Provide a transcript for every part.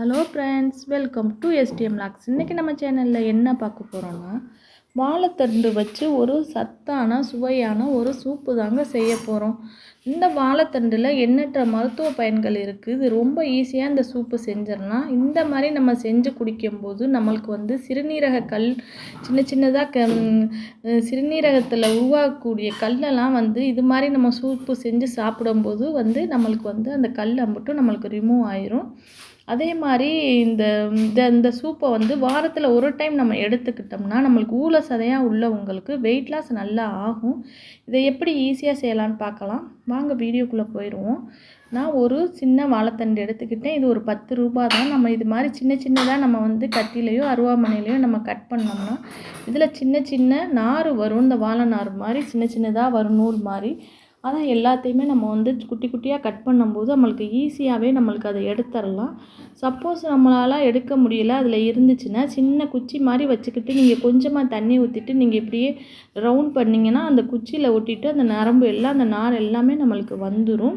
Hello friends welcome to STM logs இன்றைக்கி நம்ம சேனலில் என்ன பார்க்க போகிறோன்னா வாழைத்தண்டு வச்சு ஒரு சத்தான சுவையான ஒரு சூப்பு தாங்க செய்ய போகிறோம் இந்த வாழைத்தண்டில் எண்ணற்ற மருத்துவ பயன்கள் இருக்குது இது ரொம்ப ஈஸியாக இந்த சூப்பு செஞ்சிடலாம். இந்த மாதிரி நம்ம செஞ்சு குடிக்கும்போது நம்மளுக்கு வந்து சிறுநீரக கல் சின்ன சின்னதாக க சிறுநீரகத்தில் உருவாகக்கூடிய கல்லெல்லாம் வந்து இது மாதிரி நம்ம சூப்பு செஞ்சு சாப்பிடும்போது வந்து நம்மளுக்கு வந்து அந்த கல் மட்டும் நம்மளுக்கு ரிமூவ் ஆயிரும். அதே மாதிரி இந்த இந்த இந்த சூப்பை வந்து வாரத்தில் ஒரு டைம் நம்ம எடுத்துக்கிட்டோம்னா நம்மளுக்கு ஊழ சதையாக உள்ளவங்களுக்கு வெயிட் லாஸ் நல்லா ஆகும். இதை எப்படி ஈஸியாக செய்யலான்னு பார்க்கலாம். வாங்க வீடியோக்குள்ளே போயிடுவோம் நான் ஒரு சின்ன வாழைத்தண்டு எடுத்துக்கிட்டேன். இது ஒரு பத்து ரூபா தான். நம்ம இது மாதிரி சின்ன சின்னதாக நம்ம வந்து கத்திலையோ அருவாமனையிலையோ நம்ம கட் பண்ணோம்னா இதில் சின்ன சின்ன நார் வரும். இந்த வாழை நார் மாதிரி சின்ன சின்னதாக வரும் நூல் மாதிரி. ஆனால் எல்லாத்தையுமே நம்ம வந்து குட்டி குட்டியாக கட் பண்ணும்போது நம்மளுக்கு ஈஸியாகவே நம்மளுக்கு அதை எடுத்துடலாம். சப்போஸ் நம்மளால் எடுக்க முடியல அதில் இருந்துச்சுன்னா சின்ன குச்சி மாதிரி வச்சுக்கிட்டு நீங்கள் கொஞ்சமாக தண்ணி ஊற்றிட்டு நீங்கள் இப்படியே ரவுண்ட் பண்ணிங்கன்னா அந்த குச்சியில் ஒட்டிட்டு அந்த நரம்பு எல்லாம் அந்த நார் எல்லாமே நம்மளுக்கு வந்துடும்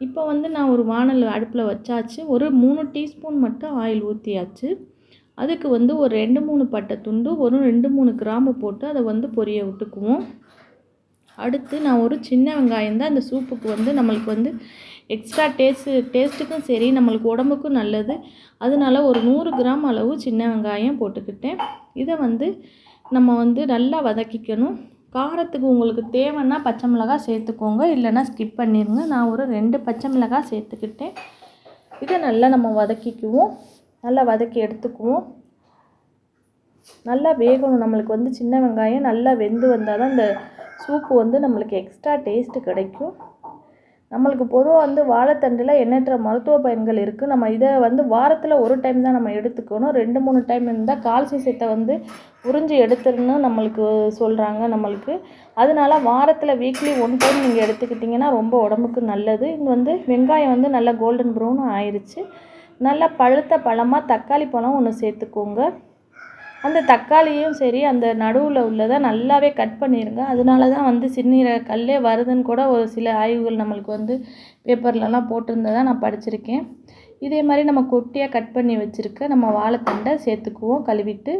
இப்போ வந்து நான் ஒரு வானல் அடுப்பில் வச்சாச்சு. ஒரு மூணு டீஸ்பூன் மட்டும் ஆயில் ஊற்றியாச்சு அதுக்கு வந்து ஒரு ரெண்டு மூணு பட்டை துண்டு ஒரு ரெண்டு மூணு கிராம்பு போட்டு அதை வந்து பொரிய விட்டுக்குவோம். அடுத்து நான் ஒரு சின்ன வெங்காயம் தான் அந்த சூப்புக்கு வந்து நம்மளுக்கு வந்து எக்ஸ்ட்ரா டேஸ்ட்டு டேஸ்ட்டுக்கும் சரி நம்மளுக்கு உடம்புக்கும் நல்லது. அதனால ஒரு நூறு கிராம் அளவு சின்ன வெங்காயம் போட்டுக்கிட்டேன். இதை வந்து நம்ம வந்து நல்லா வதக்கிக்கணும். காரத்துக்கு உங்களுக்கு தேவைன்னா பச்சை மிளகாய் சேர்த்துக்கோங்க. இல்லைன்னா ஸ்கிப் பண்ணிடுங்க நான் ஒரு ரெண்டு பச்சை மிளகாய் சேர்த்துக்கிட்டேன். இதை நல்லா நம்ம வதக்கிக்குவோம். நல்லா வதக்கி எடுத்துக்குவோம். நல்லா வேகணும். நம்மளுக்கு வந்து சின்ன வெங்காயம் நல்லா வெந்து வந்தால் தான் இந்த சூப்பு வந்து நம்மளுக்கு எக்ஸ்ட்ரா டேஸ்ட்டு கிடைக்கும். நம்மளுக்கு பொதுவாக வந்து வாழைத்தண்டில் எண்ணற்ற மருத்துவ பயன்கள் இருக்குது நம்ம இதை வந்து வாரத்தில் ஒரு டைம் தான் நம்ம எடுத்துக்கணும். ரெண்டு மூணு டைம் இருந்தால் கால்சியத்தை வந்து உறிஞ்சி எடுத்துருன்னு நம்மளுக்கு சொல்கிறாங்க நம்மளுக்கு. அதனால வாரத்தில் வீக்லி ஒன் டைம் நீங்கள் எடுத்துக்கிட்டிங்கன்னா ரொம்ப உடம்புக்கு நல்லது. இது வந்து வெங்காயம் வந்து நல்லா கோல்டன் ப்ரௌன் ஆயிடுச்சு. நல்லா பழுத்த பழமாக தக்காளி பழம் ஒன்று சேர்த்துக்கோங்க. அந்த தக்காளியும் சரி அந்த நடுவில் உள்ளதை நல்லாவே கட் பண்ணிடுங்க அதனால தான் வந்து சிறுநீரக கல்லே வருதுன்னு கூட ஒரு சில ஆய்வுகள் நம்மளுக்கு வந்து பேப்பர்லலாம் போட்டிருந்ததை நான் படிச்சிருக்கேன். இதே மாதிரி நம்ம கொட்டியாக கட் பண்ணி வச்சுருக்க நம்ம வாழைத்தண்டை சேர்த்துக்குவோம் கழுவிட்டு.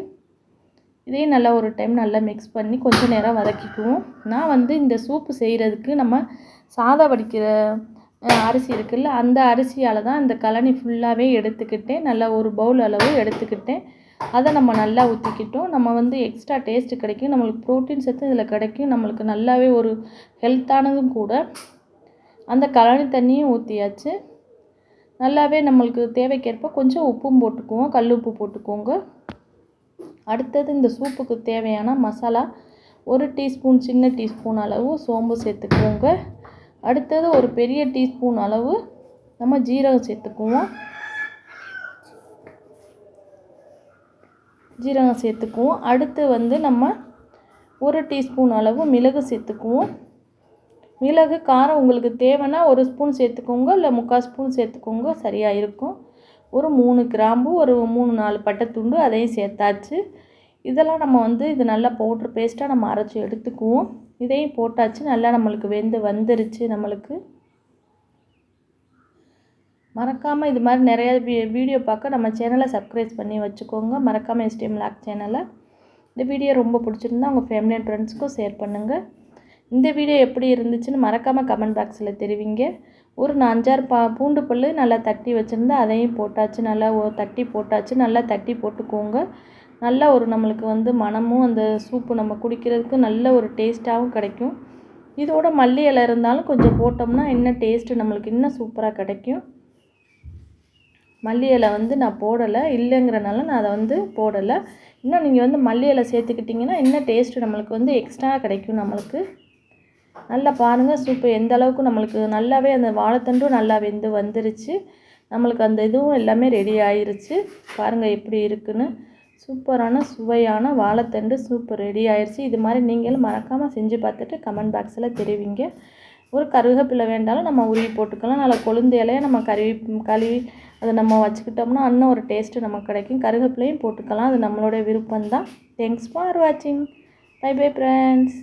இதையும் நல்லா ஒரு டைம் நல்லா மிக்ஸ் பண்ணி கொஞ்சம் நேரம் வதக்கிக்குவோம். நான் வந்து இந்த சூப்பு செய்கிறதுக்கு நம்ம சாதம் வடிக்கிற அரிசி இருக்குல்ல அந்த அரிசியால் தான் இந்த கழனி ஃபுல்லாகவே எடுத்துக்கிட்டேன். நல்லா ஒரு பவுல் அளவு எடுத்துக்கிட்டேன். அதை நம்ம நல்லா ஊற்றிக்கிட்டோம் நம்ம வந்து எக்ஸ்ட்ரா டேஸ்ட்டு கிடைக்கும். நம்மளுக்கு ப்ரோட்டீன் சத்து இதில் கிடைக்கும். நம்மளுக்கு நல்லாவே ஒரு ஹெல்த்தானதும் கூட. அந்த கழனி தண்ணியும் ஊற்றியாச்சு நல்லாவே நம்மளுக்கு தேவைக்கேற்ப கொஞ்சம் உப்பும் போட்டுக்குவோம். கல் உப்பு போட்டுக்கோங்க. அடுத்தது இந்த சூப்புக்கு தேவையான மசாலா ஒரு டீஸ்பூன் சின்ன டீஸ்பூன் அளவு சோம்பு சேர்த்துக்கோங்க. அடுத்தது ஒரு பெரிய டீஸ்பூன் அளவு நம்ம ஜீரகம் சேர்த்துக்குவோம். ஜீரகம் சேர்த்துக்குவோம். அடுத்து வந்து நம்ம ஒரு டீஸ்பூன் அளவு மிளகு சேர்த்துக்குவோம். மிளகு காரம் உங்களுக்கு தேவைன்னா ஒரு ஸ்பூன் சேர்த்துக்கோங்க இல்லை முக்கால் ஸ்பூன் சேர்த்துக்கோங்க சரியாக இருக்கும். ஒரு மூணு கிராம்பு ஒரு மூணு நாலு பட்டை துண்டு அதையும் சேர்த்தாச்சு. இதெல்லாம் நம்ம வந்து இது நல்லா பவுட்ரு பேஸ்ட்டாக நம்ம அரைச்சி எடுத்துக்குவோம். இதையும் போட்டாச்சு நல்லா நம்மளுக்கு வெந்து வந்துருச்சு நம்மளுக்கு. மறக்காமல் இது மாதிரி நிறைய வீடியோ பார்க்க நம்ம சேனலை சப்ஸ்கிரைப் பண்ணி வச்சுக்கோங்க. மறக்காமல் எஸ்டிஎம் லாக் சேனலை இந்த வீடியோ ரொம்ப பிடிச்சிருந்தா உங்கள் ஃபேமிலி அண்ட் ஃப்ரெண்ட்ஸுக்கும் ஷேர் பண்ணுங்கள் இந்த வீடியோ எப்படி இருந்துச்சுன்னு மறக்காமல் கமெண்ட் பாக்ஸில் தெரிவிங்க. ஒரு அஞ்சாறு பா பூண்டு பல் நல்லா தட்டி வச்சுருந்தா அதையும் போட்டாச்சு. நல்லா தட்டி போட்டாச்சு. நல்லா தட்டி போட்டுக்கோங்க. நல்லா ஒரு நம்மளுக்கு வந்து மனமும் அந்த சூப்பு நம்ம குடிக்கிறதுக்கு நல்ல ஒரு டேஸ்ட்டாகவும் கிடைக்கும். இதோட மல்லி இலை இருந்தாலும் கொஞ்சம் போட்டோம்னா இன்னும் டேஸ்ட்டு நம்மளுக்கு இன்னும் சூப்பராக கிடைக்கும். மல்லி இலை வந்து நான் போடலை. இல்லைங்கிறனால நான் அதை வந்து போடலை. இன்னும் நீங்கள் வந்து மல்லி இலை சேர்த்துக்கிட்டிங்கன்னா இன்னும் டேஸ்ட்டு நம்மளுக்கு வந்து எக்ஸ்ட்ரா கிடைக்கும் நம்மளுக்கு. நல்லா பாருங்கள் சூப்பு எந்த அளவுக்கு நம்மளுக்கு நல்லாவே அந்த வாழைத்தண்டும் நல்லா வெந்து வந்துருச்சு. நம்மளுக்கு அந்த இதுவும் எல்லாமே ரெடி ஆயிருச்சு. பாருங்கள் எப்படி இருக்குன்னு. சூப்பரான சுவையான வாழைத்தண்டு சூப்பர் ரெடி ஆயிடுச்சு இது மாதிரி நீங்களும் மறக்காமல் செஞ்சு பார்த்துட்டு கமெண்ட் பாக்ஸில் தெரிவிங்க. ஒரு கருவேப்பிலை வேண்டாலும் நம்ம உருவி போட்டுக்கலாம். நல்லா கொழுந்து இலையை நம்ம கருவி கழுவி அதை நம்ம வச்சுக்கிட்டோம்னா இன்னும் ஒரு டேஸ்ட்டு நமக்கு கிடைக்கும். கருவேப்பிலையும் போட்டுக்கலாம். அது நம்மளோட விருப்பம்தான். தேங்க்ஸ் ஃபார் வாட்சிங் பை பை ஃப்ரெண்ட்ஸ்